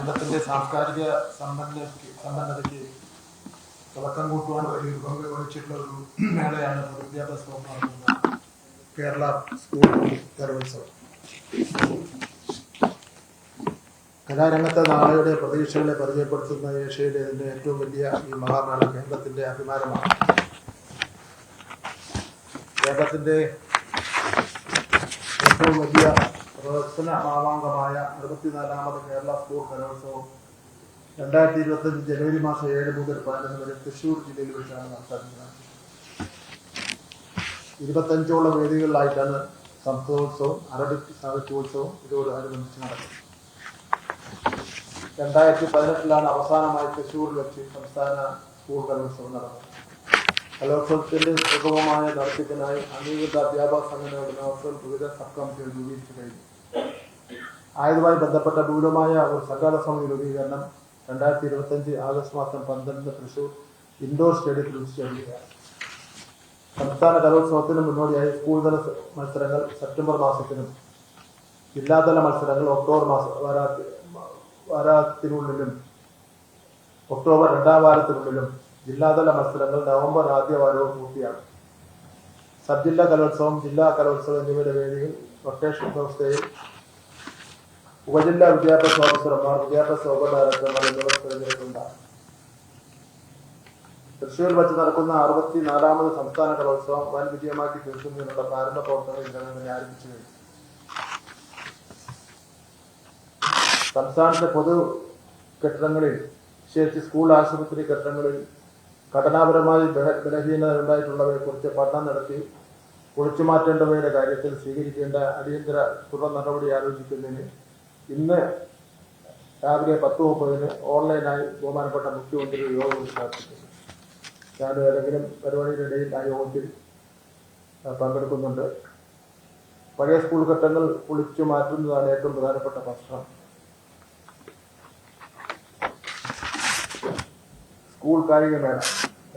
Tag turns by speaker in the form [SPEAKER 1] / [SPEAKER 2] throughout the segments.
[SPEAKER 1] കേരളത്തിന്റെ സാംസ്കാരിക സമ്പന്നതയ്ക്ക് സമ്പന്നതയ്ക്ക് തുടക്കം കൂട്ടുവാൻ വലിയൊരു പങ്ക് വഹിച്ചിട്ടുള്ള ഒരു മേളയാണ് പൊതുവിദ്യാഭ്യാസ വകുപ്പ് നടത്തുന്ന കേരള സ്കൂൾ കലോത്സവം. കലാരംഗത്തെ നാളെയുടെ പ്രതീക്ഷകളെ പരിചയപ്പെടുത്തുന്ന ഏഷ്യയിലെ ഇതിന്റെ ഏറ്റവും വലിയ ഈ മഹാമേള കേരളത്തിന്റെ അഭിമാനമാണ്. കേരളത്തിന്റെ ഏറ്റവും വലിയ പ്രദർശന മാമാങ്കമായ അറുപത്തിനാലാമത് കേരള സ്കൂൾ കലോത്സവം രണ്ടായിരത്തി ഇരുപത്തഞ്ച് ജനുവരി മാസം ഏഴ് മുതൽ പതിനൊന്ന് വരെ തൃശ്ശൂർ ജില്ലയിൽ വെച്ചാണ് നടത്താൻ ഇരുപത്തഞ്ചോളം വേദികളിലായിട്ടാണ് സംസ്കൃതോത്സവം അറബിക് സാഹിത്യോത്സവം ഇതോടനുബന്ധിച്ച് നടക്കുന്നത്. രണ്ടായിരത്തി പതിനെട്ടിലാണ് അവസാനമായി തൃശൂരിൽ വെച്ച് സംസ്ഥാന സ്കൂൾ കലോത്സവം നടന്നത്. കലോത്സവത്തിന്റെ സുഗമമായ നടത്തിപ്പിനായി അംഗീകൃത അധ്യാപക സംഘടന വിവിധ സബ് രൂപീകരിച്ചു കഴിഞ്ഞു. ആയതുമായി ബന്ധപ്പെട്ട വിപുലമായ ഒരു സകാല സമിതി രൂപീകരണം രണ്ടായിരത്തി ഇരുപത്തഞ്ച് ആഗസ്റ്റ് മാസം പന്ത്രണ്ടിന് തൃശൂർ ഇൻഡോർ സ്റ്റേഡിയത്തിൽ വെച്ച് സംസ്ഥാന കലോത്സവത്തിന് മുന്നോടിയായി സ്കൂൾ തല മത്സരങ്ങൾ സെപ്റ്റംബർ മാസത്തിനും ജില്ലാതല മത്സരങ്ങൾ ഒക്ടോബർ മാസ വാരാത്തിനുള്ളിലും ഒക്ടോബർ രണ്ടാം വാരത്തിനുള്ളിലും ജില്ലാതല മത്സരങ്ങൾ നവംബർ ആദ്യ വാരവും പൂർത്തിയാണ് സബ് ജില്ലാ കലോത്സവം ജില്ലാ കലോത്സവം എന്നിവയുടെ വേദിയിൽ റൊട്ടേഷൻ വ്യവസ്ഥയിൽ ഉപജില്ലാ വിദ്യാഭ്യാസ ഓഫീസർമാർ വിദ്യാഭ്യാസ ഉപ ഡയറക്ടർമാർ എന്നിവർ തിരഞ്ഞെടുക്കുന്നുണ്ടാകും തൃശ്ശൂർ വച്ച് നടക്കുന്ന അറുപത്തി നാലാമത് സംസ്ഥാന കലോത്സവം വൻ വിജയമാക്കി തീർക്കുന്നതിനുള്ള പ്രാരംഭ പ്രവർത്തനങ്ങൾ ഇതിനകം തന്നെ ആരംഭിച്ചു കഴിഞ്ഞു. സംസ്ഥാനത്തെ പൊതു കെട്ടിടങ്ങളിൽ വിശേഷിച്ച് സ്കൂൾ ആശുപത്രി കെട്ടിടങ്ങളിൽ ഘടനാപരമായി ബല- ബലഹീനത ഉണ്ടായിട്ടുള്ളവയെ കുറിച്ച് പഠനം നടത്തി ഒഴിച്ചു മാറ്റേണ്ടവയുടെ കാര്യത്തിൽ സ്വീകരിക്കേണ്ട അടിയന്തര തുടർ നടപടി ആലോചിക്കുന്നതിന് ഇന്ന് രാവിലെ പത്ത് മുപ്പതിന് ഓൺലൈനായി ബഹുമാനപ്പെട്ട മുഖ്യമന്ത്രി യോഗം ഉദ്ഘാടിച്ചിട്ടുണ്ട് ഞാൻ ഏതെങ്കിലും പരിപാടിയുടെ ഇടയിൽ ആ യോഗത്തിൽ പങ്കെടുക്കുന്നുണ്ട്. പഴയ സ്കൂൾ ഘട്ടങ്ങൾ പൊളിച്ചു മാറ്റുന്നതാണ് ഏറ്റവും പ്രധാനപ്പെട്ട പ്രശ്നം. സ്കൂൾ കായികമേള.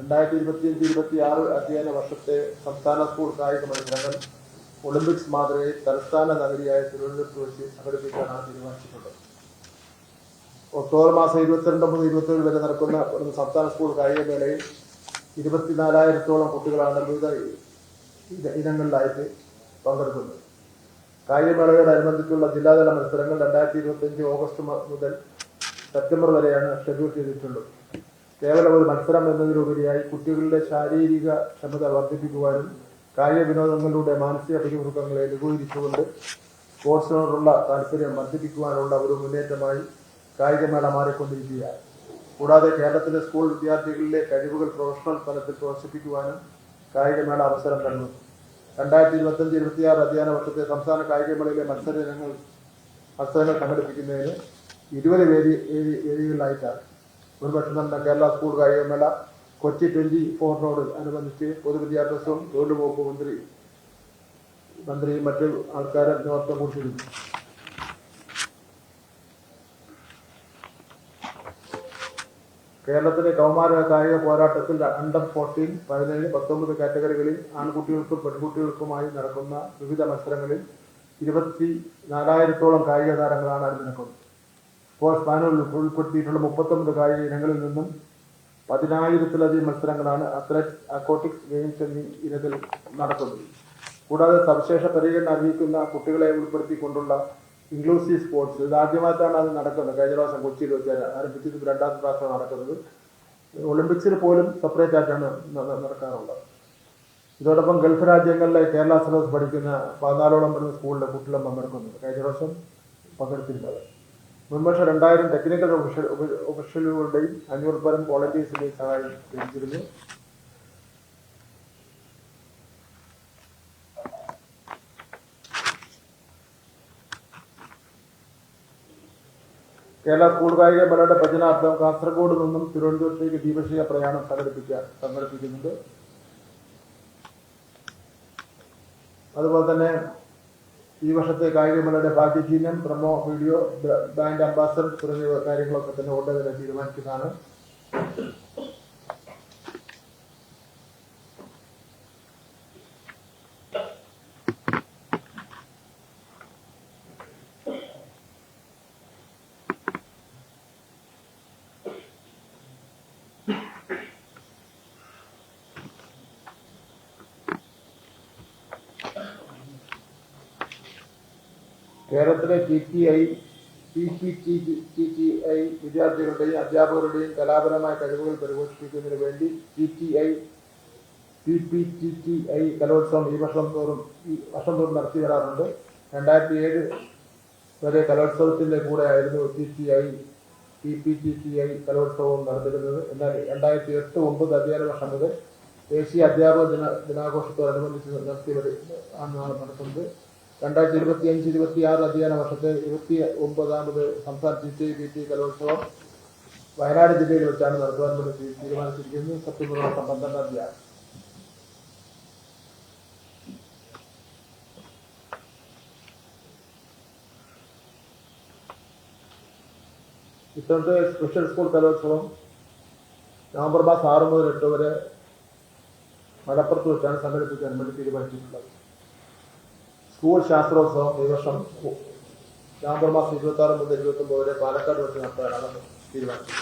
[SPEAKER 1] രണ്ടായിരത്തി ഇരുപത്തിയഞ്ച് ഇരുപത്തി ആറ് അധ്യയന വർഷത്തെ സംസ്ഥാന സ്കൂൾ കായിക മത്സരങ്ങൾ ഒളിമ്പിക്സ് മാതൃകയിൽ തലസ്ഥാന നഗരിയായ തിരുവനന്തപുരത്ത് വെച്ച് സംഘടിപ്പിക്കാനാണ് തീരുമാനിച്ചിട്ടുള്ളത്. ഒക്ടോബർ മാസം ഇരുപത്തിരണ്ട് മുതൽ ഇരുപത്തേഴ് വരെ നടക്കുന്ന സംസ്ഥാന സ്കൂൾ കായിക കായികമേളയിൽ ഇരുപത്തിനാലായിരത്തോളം കുട്ടികളാണ് വിവിധ ഇന- ഇനങ്ങളിലായിട്ട് പങ്കെടുക്കുന്നത്. കായികമേളയോടനുബന്ധിച്ചുള്ള ജില്ലാതല മത്സരങ്ങൾ രണ്ടായിരത്തി ഇരുപത്തിയഞ്ച് ഓഗസ്റ്റ് മുതൽ സെപ്റ്റംബർ വരെയാണ് ഷെഡ്യൂൾ ചെയ്തിട്ടുള്ളത്. കേവലം ഒരു മത്സരം എന്നതിലുപരിയായി കുട്ടികളുടെ ശാരീരിക ക്ഷമത വർദ്ധിപ്പിക്കുവാനും കായിക വിനോദങ്ങളിലൂടെ മാനസിക പിരിമുറുക്കങ്ങളെ ലഘൂകരിച്ചുകൊണ്ട് സ്പോർട്സിനോടുള്ള താല്പര്യം വർദ്ധിപ്പിക്കുവാനുള്ള ഒരു മുന്നേറ്റമായി കായികമേള മാറിക്കൊണ്ടിരിക്കുകയാണ്. കൂടാതെ കേരളത്തിലെ സ്കൂൾ വിദ്യാർത്ഥികളിലെ കഴിവുകൾ പ്രൊഫഷണൽ തലത്തിൽ പ്രോത്സാഹിപ്പിക്കുവാനും കായികമേള അവസരം നൽകുന്നു രണ്ടായിരത്തി ഇരുപത്തഞ്ച് ഇരുപത്തിയാറ് അധ്യയന വർഷത്തെ സംസ്ഥാന കായികമേളയിലെ മത്സര ഇനങ്ങൾ മത്സരങ്ങൾ സംഘടിപ്പിക്കുന്നതിന് ഇരുപത് വേദി വേദി- വേദികളിലായിട്ടാണ് മുൻവർഷം നമ്മുടെ കേരള സ്കൂൾ കായികമേള കൊച്ചി ട്വന്റി ഫോറിനോട് അനുബന്ധിച്ച് പൊതുവിദ്യാഭ്യാസവും തൊഴിൽ വകുപ്പ് മന്ത്രി മന്ത്രിയും മറ്റു ആൾക്കാരെ നേതൃത്വം കൊടുത്തിരുന്നു. കേരളത്തിലെ കൗമാര കായിക പോരാട്ടത്തിൽ അണ്ടർ ഫോർട്ടീൻ പതിനേഴ് പത്തൊമ്പത് കാറ്റഗറികളിൽ ആൺകുട്ടികൾക്കും പെൺകുട്ടികൾക്കുമായി നടക്കുന്ന വിവിധ മത്സരങ്ങളിൽ ഇരുപത്തി നാലായിരത്തോളം കായിക താരങ്ങളാണ് അണിനിരക്കുന്നത് സ്പോർട്സ് മാനുവൽ ഉൾപ്പെടുത്തിയിട്ടുള്ള മുപ്പത്തൊമ്പത് കായിക ഇനങ്ങളിൽ നിന്നും പതിനായിരത്തിലധികം മത്സരങ്ങളാണ് അത്ലറ്റ് അക്കോട്ടിക്സ് ഗെയിംസ് എന്നീ ഇനത്തിൽ നടക്കുന്നത്. കൂടാതെ സവിശേഷ പരിഗണന അറിയിക്കുന്ന കുട്ടികളെ ഉൾപ്പെടുത്തിക്കൊണ്ടുള്ള ഇൻക്ലൂസീവ് സ്പോർട്സ് ഇത് ആദ്യമായിട്ടാണ് അത് നടക്കുന്നത്. കഴിഞ്ഞ പ്രാവശ്യം കൊച്ചിയിൽ വെച്ച് ആരംഭിച്ചത് രണ്ടാമത്തെ പ്രാവശ്യം നടക്കുന്നത്. ഒളിമ്പിക്സിൽ പോലും സെപ്പറേറ്റ് ആയിട്ടാണ് നടക്കാറുള്ളത്. ഇതോടൊപ്പം ഗൾഫ് രാജ്യങ്ങളിലെ കേരള സിലബസ് പഠിക്കുന്ന പതിനാലോളം വരുന്ന സ്കൂളിലെ കുട്ടികളും പങ്കെടുക്കുന്നുണ്ട്. കഴിഞ്ഞ പ്രാവശ്യം പങ്കെടുത്തിരുന്നത്. മുൻവർഷം രണ്ടായിരം ടെക്നിക്കൽ ഒഫീഷ്യൽ ഒഫീഷ്യലുകളുടെയും അഞ്ഞൂറ് പരം വോളണ്ടിയേഴ്സിന്റെയും സഹായം ലഭിച്ചിരുന്നു കേരള സ്കൂൾ കായിക മേളയുടെ ഭജനാർത്ഥം കാസർഗോഡ് നിന്നും തിരുവനന്തപുരത്തേക്ക് ദീപശിക പ്രയാണം സംഘടിപ്പിക്കുക സംഘടിപ്പിക്കുന്നുണ്ട്. അതുപോലെ തന്നെ ഈ വർഷത്തെ കായികമേളയുടെ ഭാഗ്യചീഹ്നം പ്രമോ വീഡിയോ ബ്രാൻഡ് അംബാസഡർ തുടങ്ങിയ കാര്യങ്ങളൊക്കെ തന്നെ ഉടനെ തീരുമാനിക്കുന്നതാണ്. കേരളത്തിലെ T T I P P T T T I വിദ്യാർത്ഥികളുടെയും അധ്യാപകരുടെയും കലാപരമായ കഴിവുകൾ പരിപോഷിപ്പിക്കുന്നതിന് വേണ്ടി T T I P P T T I കലോത്സവം ഈ വർഷം തോറും ഈ വർഷം തോറും നടത്തി വരാറുണ്ട്. രണ്ടായിരത്തി ഏഴ് വരെ കലോത്സവത്തിന്റെ കൂടെ ആയിരുന്നു T T I P P T T I കലോത്സവം നടന്നിരുന്നത് എന്നാൽ രണ്ടായിരത്തി എട്ട് ഒമ്പത് അധ്യയന വർഷം മുതൽ ദേശീയ അധ്യാപക ദിന ദിനാഘോഷത്തോടനുബന്ധിച്ച് നടത്തി നടത്തുന്നത്. രണ്ടായിരത്തി ഇരുപത്തി അഞ്ച് ഇരുപത്തി ആറ് അധ്യയന വർഷത്തെ ഇരുപത്തി ഒമ്പതാമത് സംസ്ഥാന ടി ടി പി ടി കലോത്സവം വയനാട് ജില്ലയിൽ വെച്ചാണ് നടത്തുവാൻ വേണ്ടി തീരുമാനിച്ചിരിക്കുന്നത്. സെപ്റ്റംബർ മാസം പന്ത്രണ്ടാം തീയതി ഇത്തരത്തെ സ്പെഷ്യൽ സ്കൂൾ കലോത്സവം നവംബർ മാസം ആറ് മുതൽ എട്ട് വരെ മലപ്പുറത്ത് വെച്ചാണ് സംഘടിപ്പിക്കാൻ വേണ്ടി തീരുമാനിച്ചിട്ടുള്ളത്. സ്കൂൾ ശാസ്ത്രോത്സവം ഈ വർഷം നവംബർ മാസം ഇരുപത്തി ആറ് മുതൽ ഇരുപത്തി ഒമ്പത് വരെ പാലക്കാട് വെച്ച് നടത്താനാണ് തീരുമാനിച്ചത്.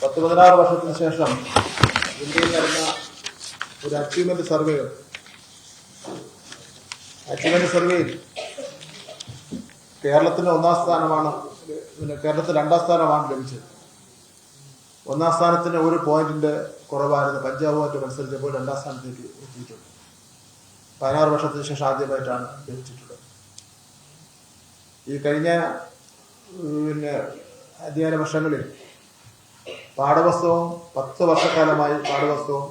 [SPEAKER 1] പത്ത് പതിനാറ് വർഷത്തിന് ശേഷം ഇന്ത്യയിൽ നടന്ന ഒരു അച്ചീവ്മെന്റ് സർവേ അച്ചീവ്മെന്റ് സർവേയിൽ കേരളത്തിന് ഒന്നാം സ്ഥാനമാണ് പിന്നെ കേരളത്തിൽ രണ്ടാം സ്ഥാനമാണ് ലഭിച്ചത്. ഒന്നാം സ്ഥാനത്തിന് ഒരു പോയിന്റിന്റെ കുറവായിരുന്നു. പഞ്ചാബുമായിട്ട് മത്സരിച്ചപ്പോൾ രണ്ടാം സ്ഥാനത്തേക്ക് എത്തിയിട്ടുണ്ട്. പതിനാറ് വർഷത്തിന് ശേഷം ആദ്യമായിട്ടാണ് ലഭിച്ചിട്ടുള്ളത് ഈ കഴിഞ്ഞ പിന്നെ അധ്യയന വർഷങ്ങളിൽ പാഠപുസ്തകവും പത്ത് വർഷക്കാലമായി പാഠപുസ്തകവും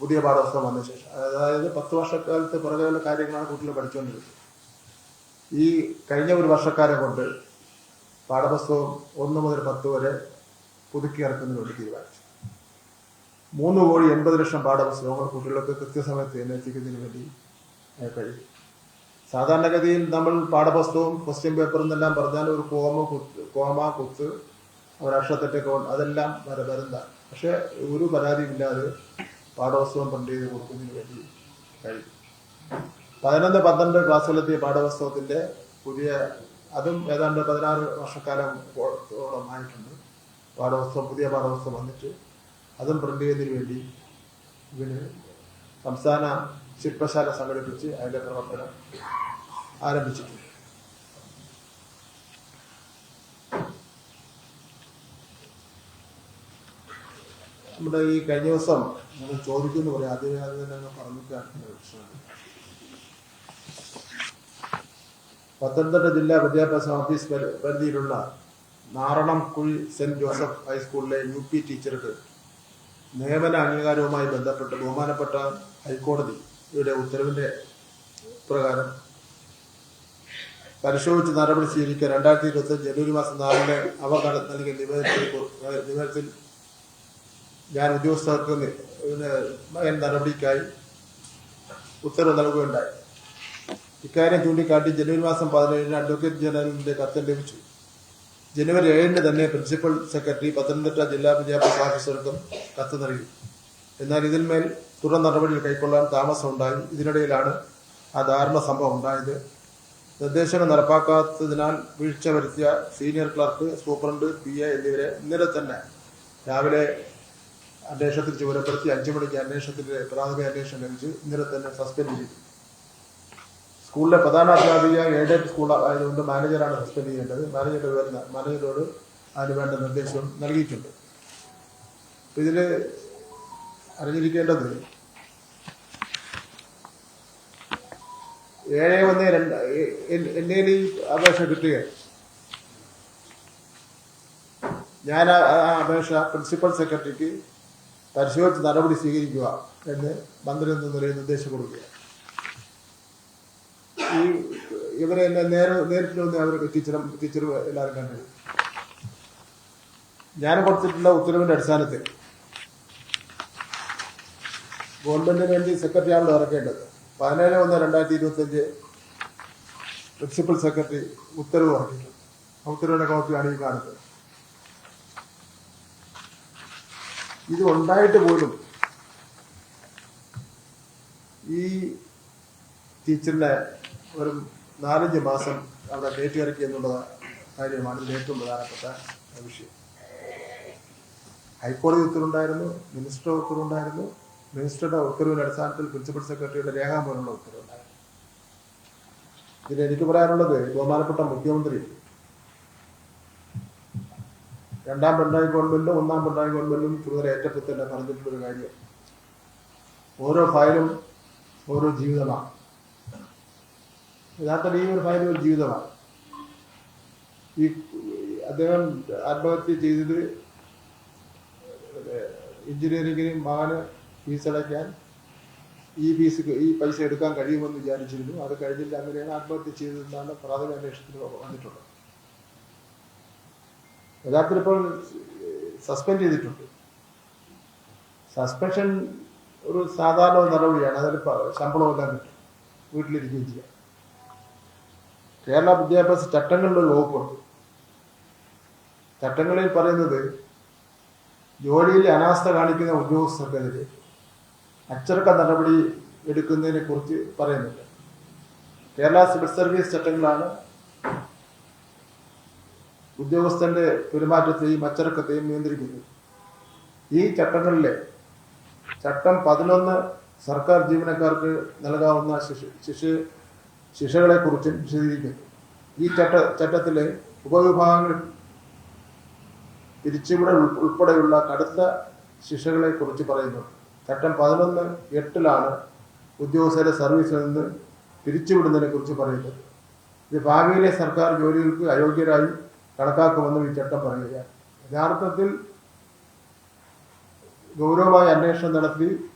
[SPEAKER 1] പുതിയ പാഠപുസ്തകം വന്ന ശേഷം അതായത് പത്ത് വർഷക്കാലത്ത് പുറകെയുള്ള കാര്യങ്ങളാണ് കുട്ടികൾ പഠിച്ചുകൊണ്ടിരുന്നത് ഈ കഴിഞ്ഞ ഒരു വർഷക്കാലം കൊണ്ട് പാഠപുസ്തകം ഒന്ന് മുതൽ പത്ത് വരെ പുതുക്കി ഇറക്കുന്നതിന് വേണ്ടി തീരുമാനിച്ചു മൂന്ന് കോടി എൺപത് ലക്ഷം പാഠപുസ്തകങ്ങൾ കുട്ടികൾക്ക് കൃത്യസമയത്ത് തന്നെ എത്തിക്കുന്നതിന് വേണ്ടി കഴിയും. സാധാരണഗതിയിൽ നമ്മൾ പാഠപുസ്തകവും ക്വസ്റ്റ്യൻ പേപ്പറും എല്ലാം പറഞ്ഞാൽ ഒരു കോമ കുത്ത് കോമ കുത്ത് ഒരക്ഷരത്തെറ്റൊക്കെ അതെല്ലാം വര വരുന്നതാണ് പക്ഷെ ഒരു പരാതിയില്ലാതെ പാഠപുസ്തകം പ്രിന്റ് ചെയ്ത് കൊടുക്കുന്നതിന് വേണ്ടി കഴിയും. പതിനൊന്ന് പന്ത്രണ്ട് ക്ലാസ്സുകളെത്തിയ പാഠപുസ്തകത്തിന്റെ പുതിയ അതും ഏതാണ്ട് പതിനാറ് വർഷക്കാലം ഓളം ആയിട്ടുണ്ട്. പാഠപുസ്തകം പുതിയ പാഠപുസ്തകം വന്നിട്ട് അതും പ്രിന്റ് വേണ്ടി ഇവന് സംസ്ഥാന ശില്പശാല സംഘടിപ്പിച്ച് അതിന്റെ പ്രവർത്തനം ആരംഭിച്ചിട്ടുണ്ട്. നമ്മുടെ ഈ കഴിഞ്ഞ ദിവസം നമ്മൾ ചോദിക്കുന്നു പറയാം ആദ്യമേ അത് തന്നെ പറഞ്ഞിട്ടാണ് പത്തനംതിട്ട ജില്ലാ വിദ്യാഭ്യാസ ഓഫീസ് പരിധിയിലുള്ള നാറണം കുഴി സെന്റ് ജോസഫ് ഹൈസ്കൂളിലെ യു പി ടീച്ചർക്ക് നിയമന അംഗീകാരവുമായി ബന്ധപ്പെട്ട് ബഹുമാനപ്പെട്ട ഹൈക്കോടതിയുടെ ഉത്തരവിന്റെ പ്രകാരം പരിശോധിച്ച് നടപടി സ്വീകരിക്കുക രണ്ടായിരത്തി ഇരുപത്തി ജനുവരി മാസം നാലിന് കട- നൽകിയ നിവേദനത്തിൽ നിവേദനത്തിൽ ഞാൻ ഉദ്യോഗസ്ഥർക്ക് നടപടിക്കായി ഉത്തരവ് നൽകുകയുണ്ടായി. ഇക്കാര്യം ചൂണ്ടിക്കാട്ടി ജനുവരി മാസം പതിനേഴിന് അഡ്വക്കേറ്റ് ജനറലിന്റെ കത്ത് ലഭിച്ചു. ജനുവരി ഏഴിന് തന്നെ പ്രിൻസിപ്പൽ സെക്രട്ടറി പത്തനംതിട്ട ജില്ലാ വിദ്യാഭ്യാസ ഓഫീസർക്കും കത്ത് നൽകി. എന്നാൽ ഇതിന്മേൽ തുടർ നടപടികൾ കൈക്കൊള്ളാൻ താമസമുണ്ടായി ഇതിനിടയിലാണ് ആ ദാരുണ സംഭവം ഉണ്ടായത്. നിർദ്ദേശങ്ങൾ നടപ്പാക്കാത്തതിനാൽ വീഴ്ച വരുത്തിയ senior clerk superintendent P A എന്നിവരെ ഇന്നലെ തന്നെ രാവിലെ അന്വേഷണത്തിൽ ചുമതലപ്പെടുത്തി അഞ്ചു മണിക്ക് അന്വേഷണത്തിന്റെ പ്രാഥമിക അന്വേഷണം ലഭിച്ച് ഇന്നലെ തന്നെ സസ്പെൻഡ് ചെയ്തു. സ്കൂളിലെ പ്രധാന അധ്യാപിക എയ്ഡഡ് സ്കൂൾ ആയതുകൊണ്ട് മാനേജറാണ് സസ്പെൻഡ് ചെയ്യേണ്ടത്. മാനേജറുടെ വരുന്ന മാനേജറോട് അതിന് വേണ്ട നിർദ്ദേശം നൽകിയിട്ടുണ്ട്. ഇതിൽ അറിഞ്ഞിരിക്കേണ്ടത് ഏഴ് ഒന്ന് രണ്ട് എന്നെ ഈ അപേക്ഷ കിട്ടുക ഞാൻ ആ അപേക്ഷ പ്രിൻസിപ്പൽ സെക്രട്ടറിക്ക് പരിശോധിച്ച് നടപടി സ്വീകരിക്കുക എന്ന് മന്ത്രി എന്ന നിലയിൽ നിർദ്ദേശം കൊടുക്കുക ഈ ഇവരെ എന്നെ നേരെ നേരിട്ട് വന്ന് അവരൊക്കെ ടീച്ചറും ടീച്ചറും എല്ലാവരും കണ്ടത് ഞാൻ കൊടുത്തിട്ടുള്ള ഉത്തരവിന്റെ അടിസ്ഥാനത്തിൽ ഗവൺമെന്റിന് വേണ്ടി സെക്രട്ടറി ആണല്ലോ ഇറക്കേണ്ടത്. പതിനേഴ് ഒന്ന് രണ്ടായിരത്തി ഇരുപത്തി അഞ്ച് പ്രിൻസിപ്പൽ സെക്രട്ടറി ഉത്തരവ് ഇറക്കിയിട്ടുണ്ട്. ആ ഉത്തരവിന്റെ കോപ്പിയാണ് ഈ കാണുന്നത്. ഇത് ഉണ്ടായിട്ട് പോലും ഈ ടീച്ചറിനെ ഒരു നാലഞ്ച് മാസം അവിടെ ഡേറ്റ് ഇറക്കി എന്നുള്ള കാര്യമാണ് ഇതിൽ ഏറ്റവും പ്രധാനപ്പെട്ട വിഷയം. ഹൈക്കോടതി ഉത്തരവുണ്ടായിരുന്നു മിനിസ്റ്റർ ഉത്തരവുണ്ടായിരുന്നു മിനിസ്റ്ററുടെ ഉത്തരവിന്റെ അടിസ്ഥാനത്തിൽ പ്രിൻസിപ്പൽ സെക്രട്ടറിയുടെ രേഖാമൂലമുള്ള ഉത്തരവുണ്ടായിരുന്നു. ഇതിൽ എനിക്ക് പറയാനുള്ളത് ബഹുമാനപ്പെട്ട മുഖ്യമന്ത്രി രണ്ടാം പിണറായി ഗവൺമെന്റിലും ഒന്നാം പിണറായി ഗവൺമെന്റിലും ചുമതല ഏറ്റപ്പോൾ തന്നെ പറഞ്ഞിട്ടുള്ളൊരു കാര്യം. ഓരോ ഫയലും ഓരോ ജീവിതമാണ്. യഥാർത്ഥത്തിൽ ഈ ഒരു ഫയൽ ഒരു ജീവിതമാണ്. ഈ അദ്ദേഹം ആത്മഹത്യ ചെയ്തത് എഞ്ചിനീയറിംഗിനും മകന് ഫീസ് അടയ്ക്കാൻ ഈ ഫീസ് ഈ പൈസ എടുക്കാൻ കഴിയുമെന്ന് വിചാരിച്ചിരുന്നു. അത് കഴിഞ്ഞില്ല അങ്ങനെയാണ് ആത്മഹത്യ ചെയ്തതെന്നാണ് പ്രാഥമിക അന്വേഷണത്തിൽ വന്നിട്ടുള്ളത്. യഥാർത്ഥത്തിൽ ഇപ്പോൾ സസ്പെൻഡ് ചെയ്തിട്ടുണ്ട്. സസ്പെൻഷൻ ഒരു സാധാരണ നടപടിയാണ്. അതിൽ ശമ്പളമെല്ലാം കിട്ടും. വീട്ടിലിരിക്കുകയും ചെയ്യാം. കേരള വിദ്യാഭ്യാസ ചട്ടങ്ങളിലൊരു വകുപ്പുണ്ട് ചട്ടങ്ങളിൽ പറയുന്നത് ജോലിയിൽ അനാസ്ഥ കാണിക്കുന്ന ഉദ്യോഗസ്ഥർക്കെതിരെ അച്ചടക്ക നടപടി എടുക്കുന്നതിനെ കുറിച്ച് പറയുന്നുണ്ട് കേരള സിവിൽ സർവീസ് ചട്ടങ്ങളാണ് ഉദ്യോഗസ്ഥന്റെ പെരുമാറ്റത്തെയും അച്ചടക്കത്തെയും നിയന്ത്രിക്കുന്നത്. ഈ ചട്ടങ്ങളിലെ ചട്ടം പതിനൊന്ന് സർക്കാർ ജീവനക്കാർക്ക് നൽകാവുന്ന ശിശു ശിക്ഷ ശിക്ഷകളെ കുറിച്ചും വിശദീകരിക്കുന്നു ഈ ചട്ട ചട്ടത്തിലെ ഉപവിഭാഗങ്ങൾ പിരിച്ചുവിടൽ ഉൾ- ഉൾപ്പെടെയുള്ള കടുത്ത ശിക്ഷകളെ കുറിച്ച് പറയുന്നു. ചട്ടം പതിനൊന്ന് എട്ടിലാണ് ഉദ്യോഗസ്ഥരെ സർവീസിൽ നിന്ന് പിരിച്ചുവിടുന്നതിനെ കുറിച്ച് പറയുന്നത്. ഇത് ഭാവിയിലെ സർക്കാർ ജോലികൾക്ക് അയോഗ്യരായി കണക്കാക്കുമെന്നും ഈ ചട്ടം പറയുകയാണ്. യഥാർത്ഥത്തിൽ ഗൗരവമായ അന്വേഷണം നടത്തി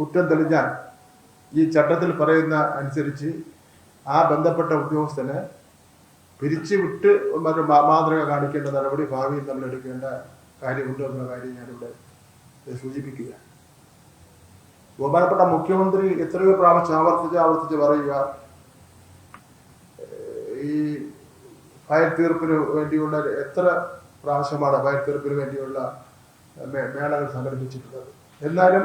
[SPEAKER 1] കുറ്റം തെളിഞ്ഞാൽ ഈ ചട്ടത്തിൽ പറയുന്ന അനുസരിച്ച് ആ ബന്ധപ്പെട്ട ഉദ്യോഗസ്ഥനെ പിരിച്ചുവിട്ട് മറ്റു മാതൃക കാണിക്കേണ്ട നടപടി ഭാവിയിൽ നമ്മൾ എടുക്കേണ്ട കാര്യമുണ്ട് എന്ന കാര്യം ഞാനിവിടെ സൂചിപ്പിക്കുക. ബഹുമാനപ്പെട്ട മുഖ്യമന്ത്രി എത്രയോ പ്രാവശ്യം ആവർത്തിച്ച് ആവർത്തിച്ച് പറയുക ഈ ഫയൽ തീർപ്പിന് വേണ്ടിയുള്ള എത്ര പ്രാവശ്യമാണ് ഫയൽ തീർപ്പിന് വേണ്ടിയുള്ള മേളകൾ സംഘടിപ്പിച്ചിട്ടുള്ളത്. എന്നാലും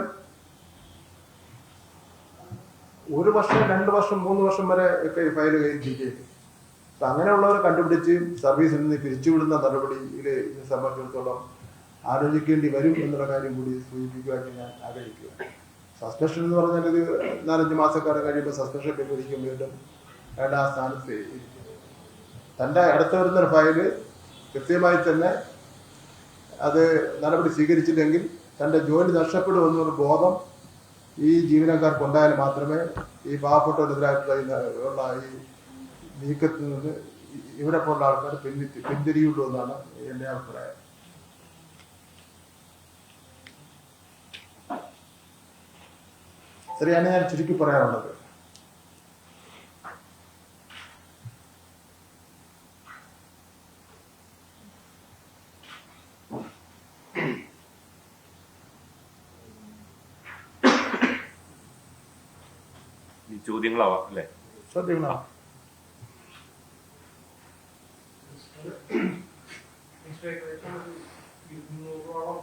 [SPEAKER 1] ഒരു വർഷം രണ്ട് വർഷം മൂന്ന് വർഷം വരെ ഒക്കെ ഫയൽ കയ്യിലിരിക്കുകയും അപ്പൊ അങ്ങനെയുള്ളവരെ കണ്ടുപിടിച്ച് സർവീസിൽ നിന്ന് പിരിച്ചുവിടുന്ന നടപടിയിൽ ഇതിനെ സംബന്ധിച്ചിടത്തോളം ആലോചിക്കേണ്ടി വരും എന്നുള്ള കാര്യം കൂടി സൂചിപ്പിക്കുവാൻ ഞാൻ ആഗ്രഹിക്കുക സസ്പെൻഷൻ എന്ന് പറഞ്ഞാൽ ഇത് നാലഞ്ച് മാസക്കാലം കഴിയുമ്പോൾ സസ്പെൻഷൻ പിൻവലിക്കും വീണ്ടും അയാളുടെ ആ സ്ഥാനത്ത് തന്റെ അടുത്ത് വരുന്ന ഫയൽ കൃത്യമായി തന്നെ അത് നടപടി സ്വീകരിച്ചില്ലെങ്കിൽ തന്റെ ജോലി നഷ്ടപ്പെടുമെന്നൊരു ബോധം ഈ ജീവനക്കാർക്ക് ഉണ്ടായാൽ മാത്രമേ ഈ പാവപ്പെട്ടവരെതിരായിട്ടുള്ള ഈ നീക്കത്തിൽ നിന്ന് ഇവിടെ പോലുള്ള ആൾക്കാർ പിന്തി പിന്തിരിയുള്ളൂ എന്നാണ് എന്റെ അഭിപ്രായം. ശരിയാണ് ഞാൻ ചുരുക്കി പറയാനുള്ളത്
[SPEAKER 2] ഈ ചോദ്യങ്ങളാവാം അല്ലേ?
[SPEAKER 1] ശ്രദ്ധിക്കണം
[SPEAKER 3] ഇരുന്നൂറോളം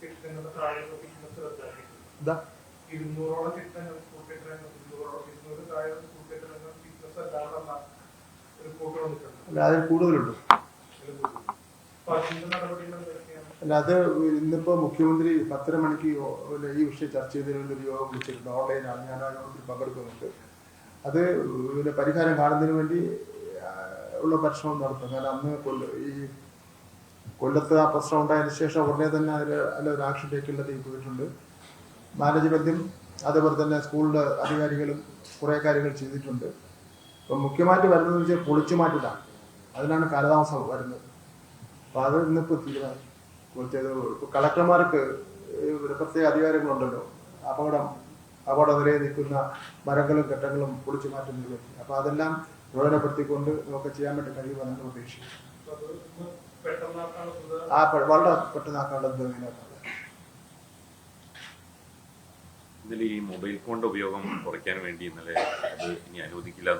[SPEAKER 3] കെട്ടിടങ്ങളുടെ താഴെയുള്ള ബിസിനസ് റദ്ദാക്കിയിട്ടുണ്ട്
[SPEAKER 1] ഇതാ.
[SPEAKER 3] ഇരുന്നൂറോളം കെട്ടിടങ്ങൾ സ്കൂൾ കെട്ടിടങ്ങൾ ഇരുന്നൂറോളം ഇരുന്നൂറ് താഴെ സ്കൂൾ കെട്ടിടങ്ങൾ ബിസിനസ് അല്ലാതെന്ന റിപ്പോർട്ട് വന്നിട്ടുണ്ട്
[SPEAKER 1] അല്ല അതിൽ കൂടുതലുണ്ട്.
[SPEAKER 3] നടപടികൾ
[SPEAKER 1] അല്ല അത് ഇന്നിപ്പോ മുഖ്യമന്ത്രി പത്തര മണിക്ക് ഈ വിഷയം ചർച്ച ചെയ്തതിനുള്ള ഒരു യോഗം വിളിച്ചിട്ടുണ്ട് ഓൺലൈനാണ് ഞാൻ ആ യോഗത്തിൽ പങ്കെടുക്കുന്നുണ്ട്. അത് പിന്നെ പരിഹാരം കാണുന്നതിന് വേണ്ടി ഉള്ള പരിശ്രമം നടത്തും. കാരണം അന്ന് കൊല്ല ഈ കൊല്ലത്ത് ആ പ്രശ്നം ഉണ്ടായതിനു ശേഷം ഉടനെ തന്നെ അതിൽ അതിലൊരു ആക്ഷൻ ടേക്കുള്ളതിൽ പോയിട്ടുണ്ട്. മാനേജ്മെന്റും അതേപോലെ തന്നെ സ്കൂളിലെ അധികാരികളും കുറേ കാര്യങ്ങൾ ചെയ്തിട്ടുണ്ട്. ഇപ്പം മുഖ്യമായിട്ട് വരുന്നതെന്ന് വെച്ചാൽ പൊളിച്ചു മാറ്റിലാണ്. അതിനാണ് കാലതാമസം വരുന്നത്. അപ്പോൾ അത് ഇന്നിപ്പോൾ തീരുമാനം. കളക്ടർമാർക്ക് പ്രത്യേക അധികാരങ്ങളുണ്ടല്ലോ. അപകടം അപകട നിലയിൽ നിൽക്കുന്ന മരങ്ങളും കെട്ടങ്ങളും പൊളിച്ചു മാറ്റുന്നതിന് വേണ്ടി. അപ്പോൾ അതെല്ലാം പ്രയോജനപ്പെടുത്തിക്കൊണ്ട് നമുക്ക് ചെയ്യാൻ വേണ്ടി കഴിയുമെന്നാണ് പ്രതീക്ഷിക്കുന്നത് ആ വളരെ പെട്ടെന്നാക്കാനുള്ളത്
[SPEAKER 2] ഇതിൽ ഈ മൊബൈൽ ഫോണിന്റെ ഉപയോഗം കുറയ്ക്കാൻ വേണ്ടി ഇന്നലെ അത് ഇനി അനുവദിക്കില്ല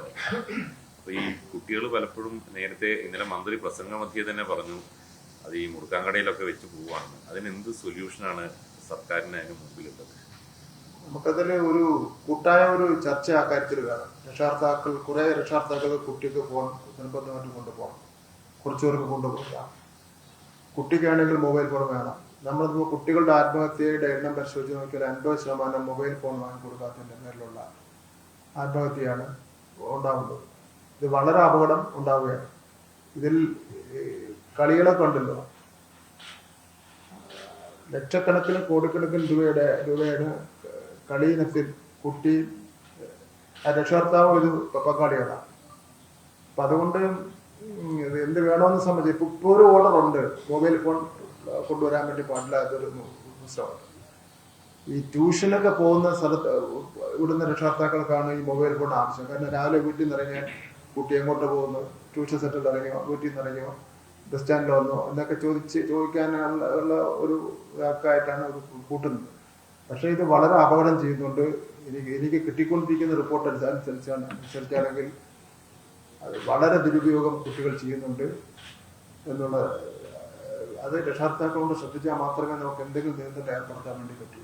[SPEAKER 2] അപ്പൊ ഈ കുട്ടികൾ പലപ്പോഴും നേരത്തെ ഇന്നലെ മന്ത്രി പ്രസംഗ മധ്യേ തന്നെ പറഞ്ഞു അത് ഈ മുറുക്കാങ്കടയിലൊക്കെ വെച്ച് പോവുകയാണ് അതിന് എന്ത് സൊല്യൂഷനാണ് സർക്കാരിന് അതിന് മുമ്പിലുള്ളത്?
[SPEAKER 1] നമുക്കതിൽ ഒരു കൂട്ടായ ഒരു ചർച്ച ആ കാര്യത്തിൽ വേണം. രക്ഷാർത്ഥാക്കൾ കുറെ രക്ഷാർത്ഥാക്കൾ കുട്ടിക്ക് ഫോൺ നിർബന്ധമായിട്ട് കൊണ്ടുപോകണം. കുറച്ചുപേർക്ക് കൊണ്ടുപോകാം. കുട്ടിക്കാണെങ്കിൽ മൊബൈൽ ഫോൺ വേണം. നമ്മളിപ്പോൾ കുട്ടികളുടെ ആത്മഹത്യയുടെ എണ്ണം പരിശോധിച്ച് നോക്കിയാൽ അൻപത് ശതമാനം മൊബൈൽ ഫോൺ വാങ്ങി വാങ്ങിക്കൊടുക്കാത്തതിന്റെ പേരിലുള്ള ആത്മഹത്യയാണ് ഉണ്ടാകുന്നത് ഇത് വളരെ അപകടം ഉണ്ടാവുകയാണ്. ഇതിൽ കളികളൊക്കെ ഉണ്ടല്ലോ ലക്ഷക്കണക്കിന് കോടിക്കണക്കിന് രൂപയുടെ രൂപയുടെ കളി ഇനത്തിൽ കുട്ടി രക്ഷകർത്താവ് ഒരു പങ്കാളികളാണ് അപ്പൊ അതുകൊണ്ട് എന്ത് വേണമെന്ന് സംബന്ധിച്ച് ഇപ്പൊ ഇപ്പൊ ഒരു ഓർഡർ ഉണ്ട്. മൊബൈൽ ഫോൺ കൊണ്ടുവരാൻ വേണ്ടി പാടില്ലാത്തൊരു പുസ്തകമുണ്ട് ഈ ട്യൂഷനൊക്കെ പോകുന്ന സ്ഥലത്ത് ഇവിടുന്ന് രക്ഷകർത്താക്കൾക്കാണ് ഈ മൊബൈൽ ഫോൺ ആവശ്യം. കാരണം രാവിലെ വീട്ടിൽ നിന്ന് ഇറങ്ങിയാൽ കുട്ടി എങ്ങോട്ട് പോകുന്നു? ട്യൂഷൻ സെന്ററിൽ ഇറങ്ങിയോ? വീട്ടിൽ നിന്ന് ഇറങ്ങിയോ ബസ് സ്റ്റാൻഡിൽ വന്നോ എന്നൊക്കെ ചോദിച്ച് ചോദിക്കാനുള്ള ഒരു ഇതാക്കായിട്ടാണ് ഒരു കൂട്ടുന്നത്. പക്ഷേ ഇത് വളരെ അപകടം ചെയ്യുന്നുണ്ട്. എനിക്ക് എനിക്ക് കിട്ടിക്കൊണ്ടിരിക്കുന്ന റിപ്പോർട്ട് അനുസരിച്ചാണ് അനുസരിച്ചാണെങ്കിൽ അത് വളരെ ദുരുപയോഗം കുട്ടികൾ ചെയ്യുന്നുണ്ട് എന്നുള്ള അത് രക്ഷാർത്ഥാക്കളോട് ശ്രദ്ധിച്ചാൽ മാത്രമേ നമുക്ക് എന്തെങ്കിലും നിയന്ത്രണം ഏർപ്പെടുത്താൻ വേണ്ടി പറ്റൂ.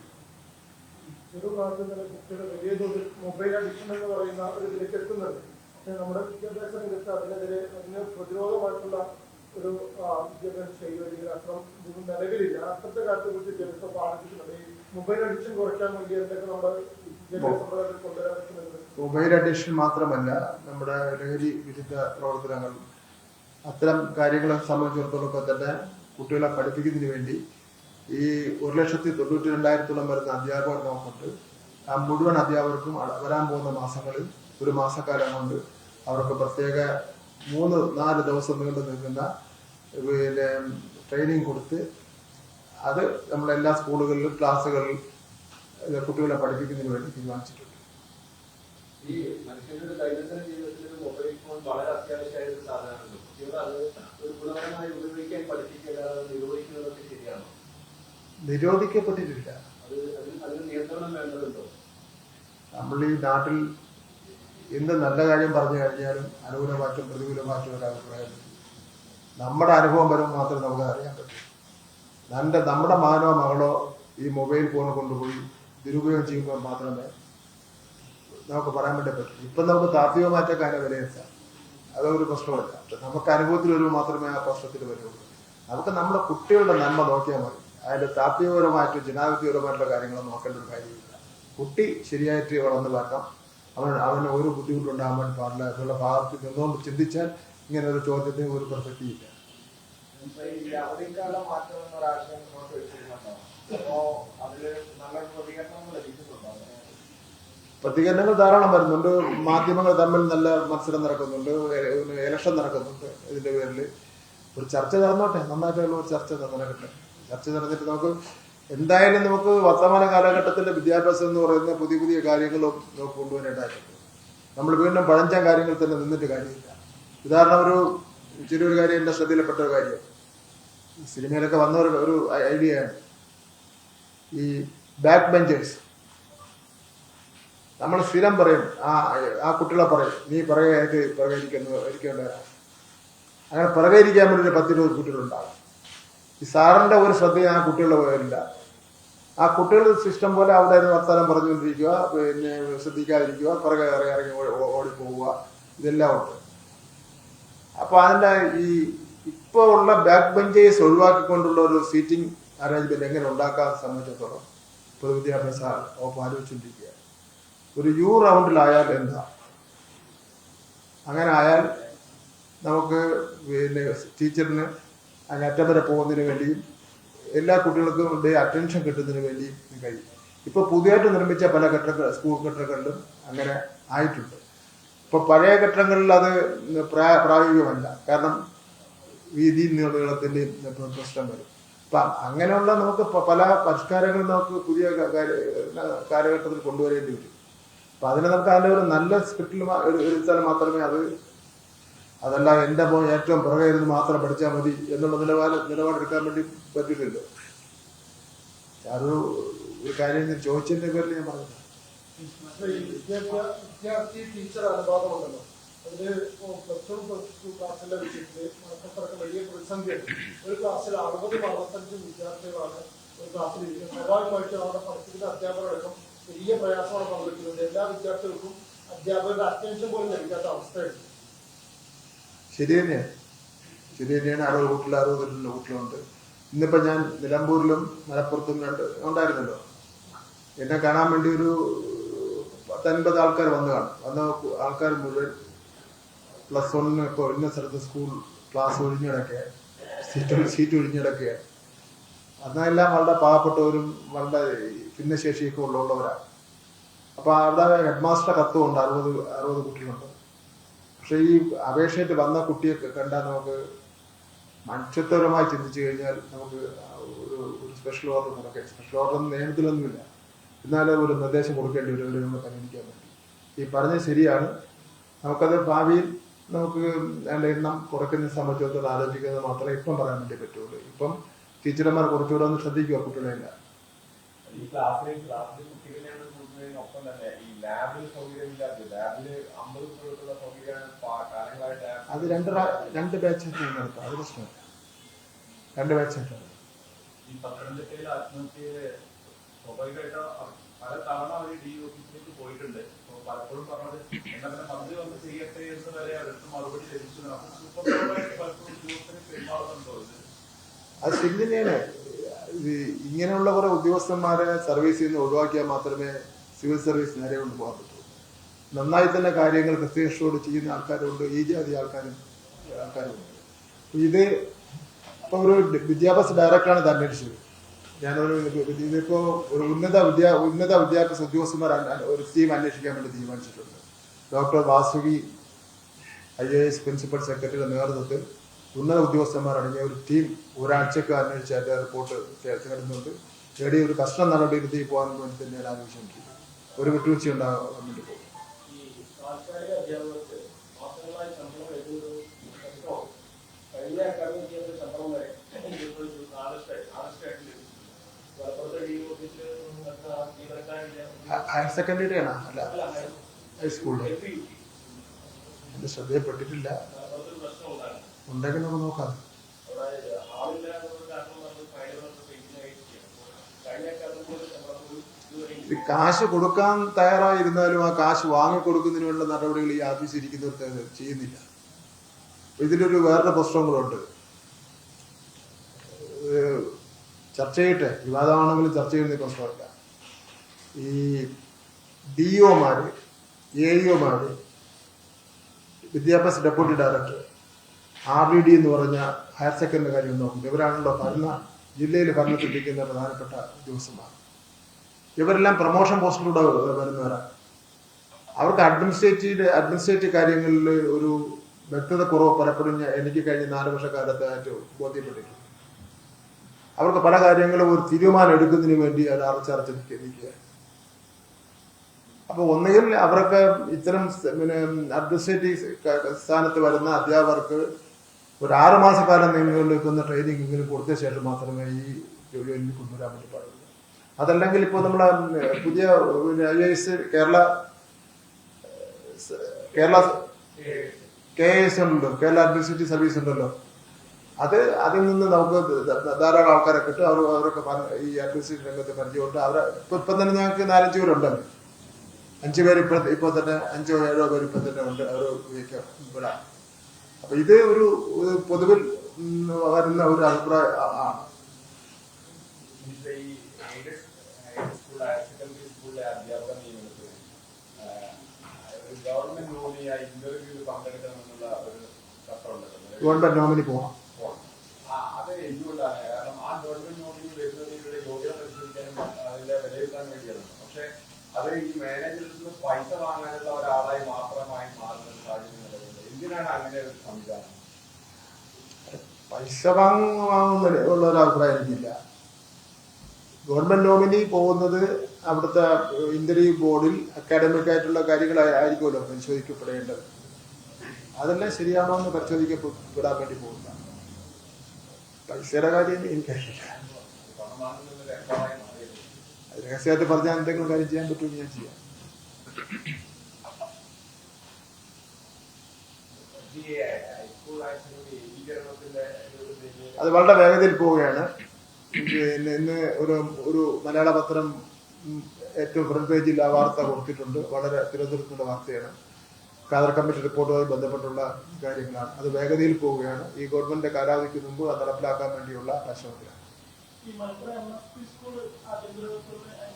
[SPEAKER 3] ചെറുപ്രായത്തിൽ തന്നെ കുട്ടികൾ വലിയ തോതിൽ മൊബൈൽ അഡിക്ഷൻ എന്ന് പറയുന്ന ഒരു ഇതിലേക്ക് പക്ഷെ നമ്മുടെ വിദ്യാഭ്യാസ രംഗത്ത് അതിനെതിരെ അതിന് പ്രതിരോധമായിട്ടുള്ള ഒരു വിദ്യാഭ്യാസ ശൈലി അല്ലെങ്കിൽ അത്ര ഇതൊന്നും നിലവിലില്ല. അത്രത്തെ കാലത്തെ കുറിച്ച് വിദ്യാഭ്യാസം പാലിച്ചിട്ടുണ്ട് ഈ മൊബൈൽ അഡിക്ഷൻ കുറയ്ക്കാൻ വേണ്ടി എന്തൊക്കെ നമ്മുടെ
[SPEAKER 1] മൊബൈൽ അഡിക്ഷൻ മാത്രമല്ല നമ്മുടെ ലഹരി വിരുദ്ധ പ്രവർത്തനങ്ങൾ അത്തരം കാര്യങ്ങളെ സംബന്ധിച്ചിടത്തോളമൊക്കെ തന്നെ കുട്ടികളെ പഠിപ്പിക്കുന്നതിന് വേണ്ടി ഈ ഒരു ലക്ഷത്തി തൊണ്ണൂറ്റി രണ്ടായിരത്തോളം വരുന്ന അധ്യാപകർ നമുക്കുണ്ട് ആ മുഴുവൻ അധ്യാപകർക്കും വരാൻ പോകുന്ന മാസങ്ങളിൽ ഒരു മാസക്കാലം കൊണ്ട് അവർക്ക് പ്രത്യേക മൂന്ന് നാല് ദിവസം നീണ്ടു നിൽക്കുന്ന പിന്നെ ട്രെയിനിങ് കൊടുത്ത് അത് നമ്മുടെ എല്ലാ സ്കൂളുകളിലും ക്ലാസ്സുകളിൽ കുട്ടികളെ പഠിപ്പിക്കുന്നതിന് വേണ്ടി തീരുമാനിച്ചിട്ടുണ്ട്.
[SPEAKER 4] ഈ മനുഷ്യന്റെ ഒരു ദൈനംദിന ജീവിതത്തിൽ ഒരു മൊബൈൽ ഫോൺ വളരെ അത്യാവശ്യമായ ഒരു സാധനമാണ് കുട്ടികളെ അത് ഒരു ഗുണപരമായി ഉപയോഗിക്കാൻ പഠിപ്പിക്കുക അത് നിർവഹിക്കുന്നതൊക്കെ ശരിയാണോ?
[SPEAKER 1] നിരോധിക്കപ്പെട്ടിട്ടില്ല. നമ്മൾ ഈ നാട്ടിൽ എന്ത് നല്ല കാര്യം പറഞ്ഞു കഴിഞ്ഞാലും അനുകൂലമാറ്റം പ്രതികൂലമാറ്റം ഒരു അഭിപ്രായം. നമ്മുടെ അനുഭവം വരുമ്പോൾ മാത്രമേ നമുക്ക് അറിയാൻ പറ്റൂ. നല്ല നമ്മുടെ മകനോ മകളോ ഈ മൊബൈൽ ഫോൺ കൊണ്ടുപോയി ദുരുപയോഗം ചെയ്യുമ്പോൾ മാത്രമേ നമുക്ക് പറയാൻ വേണ്ടി പറ്റൂ. ഇപ്പം നമുക്ക് താത്വികമായിട്ടൊക്കെ അതിനെ വിലയിരുത്താം. അതൊരു പ്രശ്നമല്ല. നമുക്ക് അനുഭവത്തിൽ വരുമ്പോൾ മാത്രമേ ആ പ്രശ്നത്തിൽ വരുള്ളൂ. നമുക്ക് നമ്മുടെ കുട്ടികളുടെ നന്മ നോക്കിയാൽ മതി. അതിന്റെ താത്വികപരമായിട്ടും ജനാധിപത്യപരമായിട്ടുള്ള കാര്യങ്ങൾ നോക്കേണ്ട ഒരു കാര്യമില്ല. കുട്ടി ശരിയായിട്ട് വളർന്നു വരണം അവൻ അവന് ഒരു ബുദ്ധിമുട്ടുണ്ടാകാൻ പാടില്ല എന്നുള്ള ഭാഗത്ത് നിന്നുകൊണ്ട് ചിന്തിച്ചാൽ ഇങ്ങനെ ഒരു ചോദ്യത്തിന് ഒരു പ്രസക്തിയില്ല.
[SPEAKER 5] അവധിക്കാല മാറ്റം എന്നൊരാശയം മുന്നോട്ട് വെച്ചിരുന്നുണ്ടോ അപ്പോ അതിൽ നല്ല പ്രതികരണങ്ങൾ
[SPEAKER 1] പ്രതികരണങ്ങൾ ധാരാളം വരുന്നുണ്ട്. മാധ്യമങ്ങൾ തമ്മിൽ നല്ല മത്സരം നടക്കുന്നുണ്ട്. ഇലക്ഷൻ നടക്കുന്നുണ്ട് ഇതിന്റെ പേരിൽ ഒരു ചർച്ച നടന്നോട്ടെ? നന്നായിട്ടുള്ള ഒരു ചർച്ച നടക്കട്ടെ ചർച്ച നടന്നിട്ട് നമുക്ക് എന്തായാലും നമുക്ക് വർത്തമാന കാലഘട്ടത്തിന്റെ വിദ്യാഭ്യാസം എന്ന് പറയുന്ന പുതിയ പുതിയ കാര്യങ്ങളും നമുക്ക് നമ്മൾ വീണ്ടും പഴഞ്ചൻ കാര്യങ്ങൾ തന്നെ നിന്നിട്ട് കാര്യമില്ല. ഉദാഹരണം ഒരു ചെറിയൊരു കാര്യം എന്റെ ശ്രദ്ധയിൽപ്പെട്ട ഒരു കാര്യം. സിനിമയിലൊക്കെ വന്ന ഒരു ഐഡിയയാണ് ഈ ബാക്ക് ബെഞ്ചേഴ്സ് നമ്മൾ സ്ഥിരം പറയും ആ ആ കുട്ടികളെ പറയും നീ പറയുക പ്രകരിക്കുന്നു ഇരിക്കേണ്ടവരാ അങ്ങനെ പ്രകരിക്കാൻ വേണ്ടി ഒരു പത്തിരുപത് കുട്ടികളുണ്ടാകും ഈ സാറിന്റെ ഒരു ശ്രദ്ധ ആ കുട്ടികളുടെ പോയില്ല ആ കുട്ടികൾ സിസ്റ്റം പോലെ അവിടെ നിന്ന് വർത്തമാനം പറഞ്ഞുകൊണ്ടിരിക്കുക പിന്നെ ശ്രദ്ധിക്കാതിരിക്കുക പുറകെ ഇറങ്ങി ഇറങ്ങി ഓടിപ്പോവുക ഇതെല്ലാം ഉണ്ട്. അപ്പോൾ അതിന്റെ ഈ ഇപ്പൊ ഉള്ള ബാക്ക് ബെഞ്ചേഴ്സ് ഒഴിവാക്കിക്കൊണ്ടുള്ള ഒരു സീറ്റിംഗ് അറേഞ്ച്മെന്റ് എങ്ങനെ ഉണ്ടാക്കാൻ സംബന്ധിച്ചിടത്തോളം പൊതുവിദ്യാഭ്യാസ വകുപ്പ് ആലോചിച്ചുകൊണ്ടിരിക്കുക ഒരു യു റൗണ്ടിലായാൽ എന്താ? അങ്ങനെ ആയാൽ നമുക്ക് പിന്നെ ടീച്ചറിന് അതിന് അറ്റം വരെ പോകുന്നതിന് വേണ്ടിയും എല്ലാ കുട്ടികൾക്കും അറ്റൻഷൻ കിട്ടുന്നതിന് വേണ്ടിയും കഴിയും. ഇപ്പൊ പുതിയതായിട്ട് നിർമ്മിച്ച പല കെട്ടിട സ്കൂൾ കെട്ടിടങ്ങളിലും അങ്ങനെ ആയിട്ടുണ്ട്. ഇപ്പൊ പഴയ കെട്ടിടങ്ങളിൽ അത് പ്രാ- പ്രായോഗികമല്ല. കാരണം വീതി നീളത്തിന്റെ പ്രശ്നം വരും. അപ്പൊ അങ്ങനെയുള്ള നമുക്ക് പല പരിഷ്കാരങ്ങളും നമുക്ക് പുതിയ കാലഘട്ടത്തിൽ കൊണ്ടുവരേണ്ടി വരും. അപ്പൊ അതിന് നമുക്ക് അതിന്റെ ഒരു നല്ല സ്ക്രിപ്റ്റിൽ എടുത്താൽ മാത്രമേ അത് അതല്ല എന്റെ ഏറ്റവും പുറകെ ഇരുന്ന് മാത്രം പഠിച്ചാൽ മതി എന്നുള്ള നിലപാട് നിലപാടെടുക്കാൻ വേണ്ടി പറ്റില്ലല്ലോ അത് ഒരു കാര്യം ഞാൻ ചോദിച്ചതിന്റെ പേരിൽ ഞാൻ പറഞ്ഞു
[SPEAKER 3] വിദ്യാർത്ഥി ടീച്ചർ അനുപാതമുണ്ടല്ലോ. അതിൽ പ്ലസ് വൺ പ്ലസ് ടു ക്ലാസ്സിലെ വിഷയത്തിൽ മലപ്പുറത്തൊക്കെ വലിയ ഒരു ക്ലാസ്സിൽ അറുപത് അറുപത്തഞ്ച് വിദ്യാർത്ഥികളാണ് ഒരു ക്ലാസ്സിൽ ഇരിക്കുന്നത്. സ്വാഭാവികമായിട്ടും അവിടെ പഠിപ്പിക്കുന്ന അധ്യാപകരടക്കം വലിയ പ്രയാസമാണ് പങ്കെടുക്കുന്നത് എല്ലാ വിദ്യാർത്ഥികൾക്കും അധ്യാപകരുടെ അറ്റൻഷൻ പോലും ലഭിക്കാത്ത അവസ്ഥയുണ്ട്
[SPEAKER 1] ശരി തന്നെയാണ് ശരി തന്നെയാണ് അറുപത് വീട്ടിൽ അറുപത് ഇന്നിപ്പോ ഞാൻ നിലമ്പൂരിലും മലപ്പുറത്തും രണ്ട് ഉണ്ടായിരുന്നല്ലോ. എന്നെ കാണാൻ വേണ്ടി ഒരു പത്തൊൻപത് ആൾക്കാർ വന്നു കാണും. വന്ന ആൾക്കാർ മുഴുവൻ പ്ലസ് വണ്ണിന് ഇപ്പോൾ ഇന്ന സ്ഥലത്ത് സ്കൂൾ ക്ലാസ് ഒഴിഞ്ഞിടക്കുക സീറ്റ് സീറ്റ് ഒഴിഞ്ഞിടക്കുക അതെല്ലാം വളരെ പാവപ്പെട്ടവരും വളരെ ഭിന്നശേഷിയൊക്കെ ഉള്ളവരാണ് അപ്പോൾ അവിടെ ഹെഡ് മാസ്റ്റർ കത്തുമുണ്ട് അറുപത് അറുപത് കുട്ടികളുണ്ട്. പക്ഷേ ഈ അപേക്ഷയായിട്ട് വന്ന കുട്ടിയെ കണ്ടാൽ നമുക്ക് മനുഷ്യത്വപരമായി ചിന്തിച്ചു കഴിഞ്ഞാൽ നമുക്ക് ഒരു ഒരു സ്പെഷ്യൽ ഓർഡർ നടക്കുക സ്പെഷ്യൽ ഓർഡർ നിയമത്തിലൊന്നുമില്ല. എന്നാലും ഒരു നിർദ്ദേശം കൊടുക്കേണ്ടി വരും പരിഗണിക്കാൻ വേണ്ടി ഈ പറഞ്ഞത് ശരിയാണ്. നമുക്കത് ഭാവിയിൽ നമുക്ക് അതിന്റെ എണ്ണം കുറയ്ക്കുന്ന സംബന്ധിച്ചിടത്തോളം ആലോചിക്കുന്നത് മാത്രമേ ഇപ്പം പറയാൻ വേണ്ടി പറ്റുള്ളൂ. ഇപ്പം ടീച്ചർമാർ കുറച്ചുകൂടെ ഒന്ന് ശ്രദ്ധിക്കുക കുട്ടികളെ
[SPEAKER 5] ഈ കുട്ടികളെയാണ് തന്നെ. ഈ ലാബിൽ സൗകര്യമില്ലാത്ത ലാബിൽ അമ്പത് കുട്ടികൾക്കുള്ള സൗകര്യമാണ് പാ-
[SPEAKER 1] അത് രണ്ട് രണ്ട് ബാച്ച് നടത്താം. അത് പ്രശ്നമില്ല രണ്ട് ബാച്ച്
[SPEAKER 6] ഈ പത്തനംതിട്ടയിൽ ആത്മഹത്യയിൽ സ്വാഭാവികമായിട്ട് അ- പല തവണ അവർ ഡി ഓഫീസിലേക്ക് പോയിട്ടുണ്ട്.
[SPEAKER 1] അത് ശരി തന്നെയാണ് ഇങ്ങനെയുള്ള കുറെ ഉദ്യോഗസ്ഥന്മാരെ സർവീസിൽ നിന്ന് ഒഴിവാക്കിയാൽ മാത്രമേ സിവിൽ സർവീസ് നേരെ കൊണ്ടുപോകാൻ പറ്റൂ. നന്നായി തന്നെ കാര്യങ്ങൾ കൃത്യനിഷ്ഠയോട് ചെയ്യുന്ന ആൾക്കാരുണ്ട് ഈ ജാതി ആൾക്കാരും ആൾക്കാരുണ്ട് ഇത് ഇപ്പൊ ഒരു വിദ്യാഭ്യാസ ഡയറക്ടറാണ് ഇത് അന്വേഷിച്ചത്. ഞാനൊരു ഇത് ഇതിപ്പോ ഒരു ഉന്നത വിദ്യാ ഉന്നത വിദ്യാഭ്യാസ ഉദ്യോഗസ്ഥന്മാർ ഒരു ടീം അന്വേഷിക്കാൻ വേണ്ടി തീരുമാനിച്ചിട്ടുണ്ട്. Doctor Vasuki I A S principal സെക്രട്ടറിയുടെ നേതൃത്വത്തിൽ ഉന്നത ഉദ്യോഗസ്ഥന്മാർ അടങ്ങിയ ഒരു ടീം ഒരാഴ്ചക്ക് അന്വേഷിച്ച് അതിന്റെ റിപ്പോർട്ട് ചേർക്കുന്നുണ്ട് തേടി ഒരു കഷ്ട നടപടി എടുത്തി പോകാൻ വേണ്ടി തന്നെയാണ് ആലോചിച്ചുകൊണ്ടിരിക്കുന്നത്. ഒരു വിട്ടുവീഴ്ച ഉണ്ടാകാൻ വേണ്ടി പോകും
[SPEAKER 3] ഈ താൽക്കാലിക അധ്യാപകർക്ക് മാസങ്ങളായി ശമ്പളം വരുന്നത് പ്രശ്നമാണ് കഴിഞ്ഞ അക്കാദമിക് ഇയറിൽ ശമ്പളം വരെ മലപ്പുറത്തെ ഡി ഓഫീസിൽ നടന്ന ജീവനക്കാരുടെ
[SPEAKER 1] ഹയർ സെക്കൻഡറി ആണ്? അല്ല. ഹൈസ്കൂളിൽ എന്റെ
[SPEAKER 3] ഉണ്ടായിരുന്നു
[SPEAKER 1] ഉണ്ടെങ്കിൽ നമുക്ക് നോക്കാം. കാശ് കൊടുക്കാൻ തയ്യാറായിരുന്നാലും ആ കാശ് വാങ്ങി കൊടുക്കുന്നതിന് വേണ്ട നടപടികൾ ഈ ആഫീസ് ഇരിക്കുന്നവർക്ക് ചെയ്യുന്നില്ല. ഇതിലൊരു വേറൊരു പ്രശ്നം കൂടെ ചർച്ച ചെയ്യട്ടെ. വിവാദമാണെങ്കിലും ചർച്ച ചെയ്യുന്ന പ്രശ്നമല്ല ഈ ഡി ഒമാര് എ ഇഒമാര് വിദ്യാഭ്യാസ deputy director R D D എന്ന് പറഞ്ഞ ഹയർ സെക്കൻഡറി കാര്യം നോക്കുന്നത് ഇവരാണല്ലോ ഭരണ ജില്ലയിൽ ഭരണത്തിലിരിക്കുന്ന പ്രധാനപ്പെട്ട ഉദ്യോഗസ്ഥന്മാർ. ഇവരെല്ലാം പ്രൊമോഷൻ പോസ്റ്റിലൂടെ വരുന്നവരാണ് അവർക്ക് അഡ്മിനിസ്ട്രേറ്റീവ് അഡ്മിനിസ്ട്രേറ്റീവ് കാര്യങ്ങളിൽ ഒരു വ്യക്തത കുറവ് പലപ്പോഴും എനിക്ക് കഴിഞ്ഞ നാല് വർഷക്കാലത്തായിട്ട് ബോധ്യപ്പെട്ടിട്ടുണ്ട്. അവർക്ക് പല കാര്യങ്ങളും ഒരു തീരുമാനം എടുക്കുന്നതിന് വേണ്ടി അവർ അറച്ചറച്ച് അപ്പൊ ഒന്നുകിൽ അവർക്ക് ഇത്തരം പിന്നെ അഡ്മിനിസ്ട്രേറ്റീവ് സ്ഥാനത്ത് വരുന്ന അധ്യാപകർക്ക് ഒരു ആറ് മാസക്കാലം നീണ്ടു നിൽക്കുന്ന ട്രെയിനിങ് ഇങ്ങനെ കൊടുത്ത ശേഷം മാത്രമേ ഈ ജോലിയിൽ കൊണ്ടുവരാൻ വേണ്ടി പാടുള്ളൂ അതല്ലെങ്കിൽ ഇപ്പോൾ നമ്മൾ പുതിയ I S Kerala Kerala K S ഉണ്ടല്ലോ കേരള അഡ്മിനിസ്ട്രേറ്റീവ് സർവീസ് ഉണ്ടല്ലോ. അത് അതിൽ നിന്ന് നമുക്ക് ധാരാളം ആൾക്കാരെ കിട്ടും. അവർ അവരൊക്കെ ഈ അഡ്മിനിസ്ട്രേറ്റീവ് രംഗത്ത് പരിചയമുണ്ട്. ഇപ്പൊ ഇപ്പം തന്നെ ഞങ്ങൾക്ക് നാലഞ്ച് പേരുണ്ടല്ലോ. അഞ്ചു പേര് ഇപ്പൊ ഇപ്പൊ തന്നെ അഞ്ചോ ഏഴോ പേര് ഇപ്പൊ തന്നെ ഉണ്ട്. അവർ ഉപയോഗിക്കാം ഇവിടെ അപ്പൊ ഇത് ഒരു പൊതുവിൽ വരുന്ന ഒരു അഭിപ്രായം ആണ്.
[SPEAKER 5] ഗവൺമെന്റ്
[SPEAKER 1] നോമിനി
[SPEAKER 5] പോവാം. അത് ഈ മാനേജറിൽ നിന്ന് പൈസ വാങ്ങാനുള്ള ഒരാളായി മാത്രമായി മാറുന്ന ഒരു സാഹചര്യം നിലവിലുണ്ട്. എന്തിനാണ് അങ്ങനെ ഒരു സംവിധാനം?
[SPEAKER 1] പൈസ വാങ്ങ വാങ്ങുന്ന ഉള്ള ഒരു അഭിപ്രായം എനിക്കില്ല ഗവൺമെന്റ് നോമിനി പോകുന്നത് അവിടുത്തെ ഇന്റർവ്യൂ ബോർഡിൽ അക്കാഡമിക് ആയിട്ടുള്ള കാര്യങ്ങൾ ആയിരിക്കുമല്ലോ പരിശോധിക്കപ്പെടേണ്ടത്. അതെല്ലാം ശരിയാണോ എന്ന് പരിശോധിക്കപ്പെടാൻ വേണ്ടി പോകുന്നതാണ്. പൈസയുടെ കാര്യം എനിക്കറിയില്ല. രഹസ്യമായിട്ട് പറഞ്ഞാൽ എന്തെങ്കിലും കാര്യം ചെയ്യാൻ പറ്റുമെങ്കിൽ ഞാൻ ചെയ്യാം. അത് വളരെ വേഗതയിൽ പോവുകയാണ്. പിന്നെ ഇന്ന് ഒരു ഒരു മലയാള പത്രം ഏറ്റവും ഫ്രണ്ട് പേജിൽ ആ വാർത്ത കൊടുത്തിട്ടുണ്ട്. വളരെ തിരുവനന്തപുരത്തുള്ള വാർത്തയാണ്. കാതർ കമ്മിറ്റി റിപ്പോർട്ടുമായി ബന്ധപ്പെട്ടുള്ള കാര്യങ്ങളാണ്. അത് വേഗതയിൽ പോവുകയാണ്. ഈ ഗവൺമെന്റിന്റെ കാലാവധിക്ക് മുമ്പ് അത് നടപ്പിലാക്കാൻ വേണ്ടിയുള്ള പരിശ്രമത്തിലാണ്.
[SPEAKER 3] ഈ Malappuram M S P school വകുപ്പിന് അതിന്റെ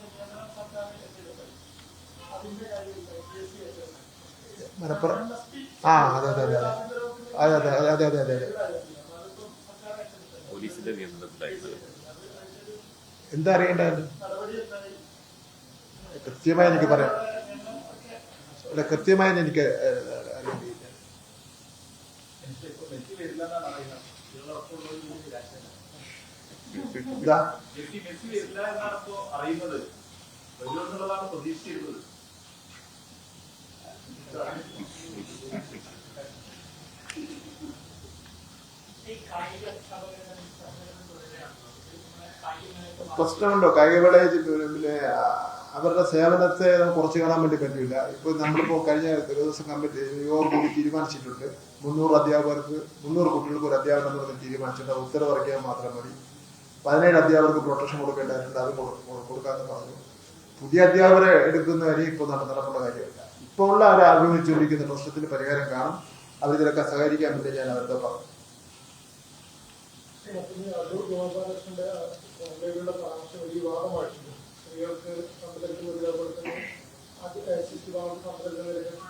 [SPEAKER 3] നിയമനം സർക്കാരിന് എത്തിയിട്ടുണ്ട് അതിന്റെ കാര്യമില്ല
[SPEAKER 1] മലപ്പുറം ആ അതെ അതെ അതെ അതെ. അതെ അതെ അതെ അതെ അതെ
[SPEAKER 2] പോലീസിന്റെ നിയന്ത്രണത്തിലായിരുന്നു.
[SPEAKER 1] എന്താ അറിയേണ്ടത്? കൃത്യമായി എനിക്ക് പറയാം. അല്ല കൃത്യമായി എനിക്ക് അറിയില്ല പ്രശ്നമുണ്ടോ കായികമേള പിന്നെ അവരുടെ സേവനത്തെ നമുക്ക് കുറച്ച് കാണാൻ വേണ്ടി പറ്റില്ല. ഇപ്പൊ നമ്മളിപ്പോ കഴിഞ്ഞ ദിവസം കമ്മിറ്റി യോഗം കൂടി തീരുമാനിച്ചിട്ടുണ്ട്. മുന്നൂറ് അധ്യാപകർക്ക് മുന്നൂറ് കുട്ടികൾക്ക് ഒരു അധ്യാപനം എന്ന് പറഞ്ഞ് തീരുമാനിച്ചിട്ടുണ്ട്. ഉത്തരവിറക്കിയാൽ മാത്രം മതി. പതിനേഴ് അധ്യാപകർക്ക് പ്രൊട്ടക്ഷൻ കൊടുക്കേണ്ടതായിട്ടുണ്ട്. അത് കൊടുക്കാമെന്ന് പറഞ്ഞു. പുതിയ അധ്യാപകരെ എടുക്കുന്ന വരെ ഇപ്പോൾ നടന്നിടപ്പുള്ള കാര്യമല്ല. ഇപ്പോൾ ഉള്ള അവർ അഭിമുഖിച്ചുകൊണ്ടിരിക്കുന്ന പ്രശ്നത്തിന് പരിഹാരം കാണും. അവർ ചിലൊക്കെ സഹകരിക്കാൻ വേണ്ടി ഞാൻ അവരുടെ പറഞ്ഞു.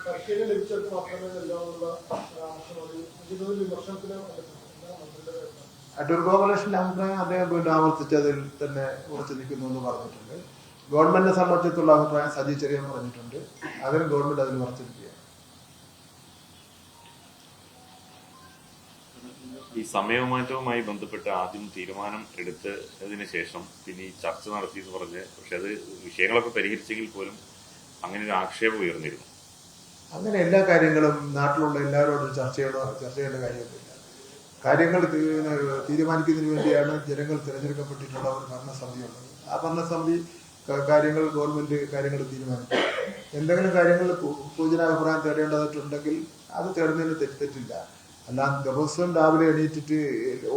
[SPEAKER 3] കർഷകരെ ലഭിച്ചിട്ട് മാത്രമേ നൽകാവുന്നുള്ള വിമർശനത്തിന്
[SPEAKER 1] അടൂർ ഗോപാലകൃഷ്ണന്റെ അഭിപ്രായം അദ്ദേഹം വീണ്ടും ആവർത്തിച്ചതിൽ തന്നെ ഉറച്ചു നിൽക്കുന്നു എന്ന് പറഞ്ഞിട്ടുണ്ട്. ഗവൺമെന്റിനെ സംബന്ധിച്ചുള്ള അഭിപ്രായം സജി ചെറിയാൻ പറഞ്ഞിട്ടുണ്ട്. അതിന് ഗവൺമെന്റ് അതിൽ ഉറച്ചു നിൽക്കുക
[SPEAKER 2] ഈ സമയമാറ്റവുമായി ബന്ധപ്പെട്ട് ആദ്യം തീരുമാനം എടുത്തതിന് ശേഷം പിന്നെ ഈ ചർച്ച നടത്തി എന്ന് പറഞ്ഞ് പക്ഷെ അത് വിഷയങ്ങളൊക്കെ പരിഹരിച്ചെങ്കിൽ പോലും അങ്ങനെ ഒരു ആക്ഷേപം ഉയർന്നിരുന്നു.
[SPEAKER 1] അങ്ങനെ എല്ലാ കാര്യങ്ങളും നാട്ടിലുള്ള എല്ലാവരോടും ചർച്ച ചെയ്യണോ ചർച്ച ചെയ്യേണ്ട കാര്യമൊന്നുമില്ല. കാര്യങ്ങൾ തീരുമാനിക്കുന്നതിന് വേണ്ടിയാണ് ജനങ്ങൾ തിരഞ്ഞെടുക്കപ്പെട്ടിട്ടുള്ള ഒരു ഭരണസമിതി ഉള്ളത്. ആ ഭരണസമിതി കാര്യങ്ങൾ ഗവൺമെന്റ് കാര്യങ്ങൾ തീരുമാനിക്കും. എന്തെങ്കിലും കാര്യങ്ങൾ പൂജനാഭിപ്രായം തേടേണ്ടതായിട്ടുണ്ടെങ്കിൽ അത് തേടുന്നതിന് തെറ്റ് തെറ്റില്ല. അല്ലാതെ ദിവസവും രാവിലെ എണീറ്റിട്ട്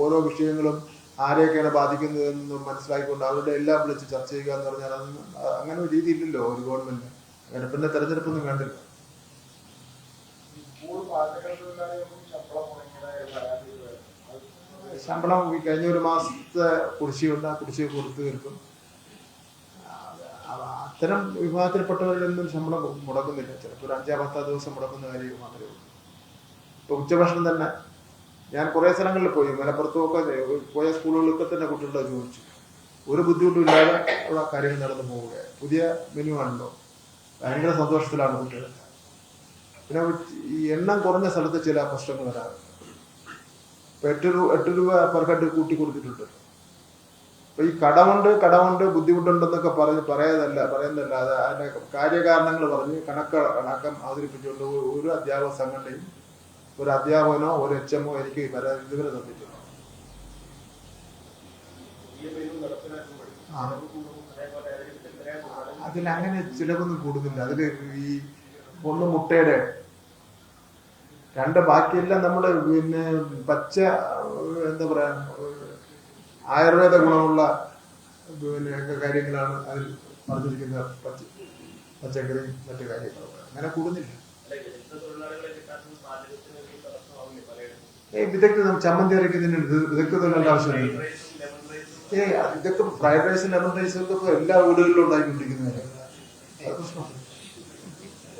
[SPEAKER 1] ഓരോ വിഷയങ്ങളും ആരെയൊക്കെയാണ് ബാധിക്കുന്നതെന്ന് മനസ്സിലാക്കിക്കൊണ്ട് അവരുടെ എല്ലാം വിളിച്ച് ചർച്ച ചെയ്യുക എന്ന് പറഞ്ഞാൽ അതൊന്നും അങ്ങനെ ഒരു രീതി ഇല്ലല്ലോ ഒരു ഗവൺമെന്റ്. അങ്ങനെ പിന്നെ തെരഞ്ഞെടുപ്പൊന്നും കണ്ടില്ല
[SPEAKER 5] ഈ സ്കൂൾ പാചകത്തൊഴിലാളികൾക്കും ശമ്പളം മുടങ്ങിയതായ പരാതി വരുന്നു. അത്
[SPEAKER 1] ശമ്പളം കഴിഞ്ഞ ഒരു മാസത്തെ കുടിശ്ശിയുണ്ട് ആ കുടിശ്ശിക കൊടുത്തു തീർക്കും. അത്തരം വിഭാഗത്തിൽപ്പെട്ടവരിലൊന്നും ശമ്പളം മുടക്കുന്നില്ല. ചിലപ്പോൾ ഒരു അഞ്ചാ പത്താ ദിവസം മുടക്കുന്ന കാര്യം മാത്രമേ ഉള്ളൂ. ഇപ്പൊ ഉച്ചഭക്ഷണം തന്നെ. ഞാൻ കുറേ സ്ഥലങ്ങളിൽ പോയി. മലപ്പുറത്തുമൊക്കെ പോയ സ്കൂളുകളിലൊക്കെ തന്നെ കുട്ടികളുടെ ചോദിച്ചു ഒരു ബുദ്ധിമുട്ടും ഇല്ലാതെ ഉള്ള കാര്യങ്ങൾ നടന്നു പോവുകയാണ്. പുതിയ മെനു ആണല്ലോ. ഭയങ്കര സന്തോഷത്തിലാണ് കുട്ടികൾ പിന്നെ ഈ എണ്ണം കുറഞ്ഞ സ്ഥലത്ത് ചില പ്രശ്നങ്ങൾ വരാറുണ്ട്. ഇപ്പൊ എട്ട് രൂപ എട്ട് രൂപ പെർ ഹെഡ് കൂട്ടി കൊടുത്തിട്ടുണ്ട്. അപ്പൊ ഈ കടമുണ്ട് കടമുണ്ട് ബുദ്ധിമുട്ടുണ്ടെന്നൊക്കെ പറഞ്ഞ് പറയാതല്ല പറയുന്നതല്ലാതെ അതിന്റെ കാര്യകാരണങ്ങൾ പറഞ്ഞ് കണക്ക് കണക്കം അവതരിപ്പിച്ചുകൊണ്ട് ഒരു- അധ്യാപക സംഘടനയും ഒരു അധ്യാപകനോ ഒരു എച്ച് എമ്മോ എനിക്ക് പരാതി ഇതുവരെ തന്നിട്ടില്ല. ആ. അതിലങ്ങനെ ചിലവൊന്നും കൂടുന്നില്ല. അതിൽ ഈ ഒന്ന് മുട്ടയുടെ രണ്ട് ബാക്കിയെല്ലാം നമ്മൾ പിന്നെ പച്ച എന്താ പറയാ ആയുർവേദ ഗുണമുള്ള പിന്നെ കാര്യങ്ങളാണ് അതിൽ പറഞ്ഞിരിക്കുന്ന പച്ച പച്ചക്കറി മറ്റു കാര്യങ്ങളും. അങ്ങനെ കൂടുന്നില്ല. ഏയ് വിദഗ്ധ ചമ്മന്തി അരയ്ക്കുന്നതിന് വിദഗ്ധ തൊഴിലാളി ആവശ്യമില്ല. ഏയ് ഇതൊക്കെ ഫ്രൈഡ് റൈസ് ലെമൺ റൈസ് ഒക്കെ എല്ലാ വീടുകളിലും ഉണ്ടായിക്കൊണ്ടിരിക്കുന്നതാണ്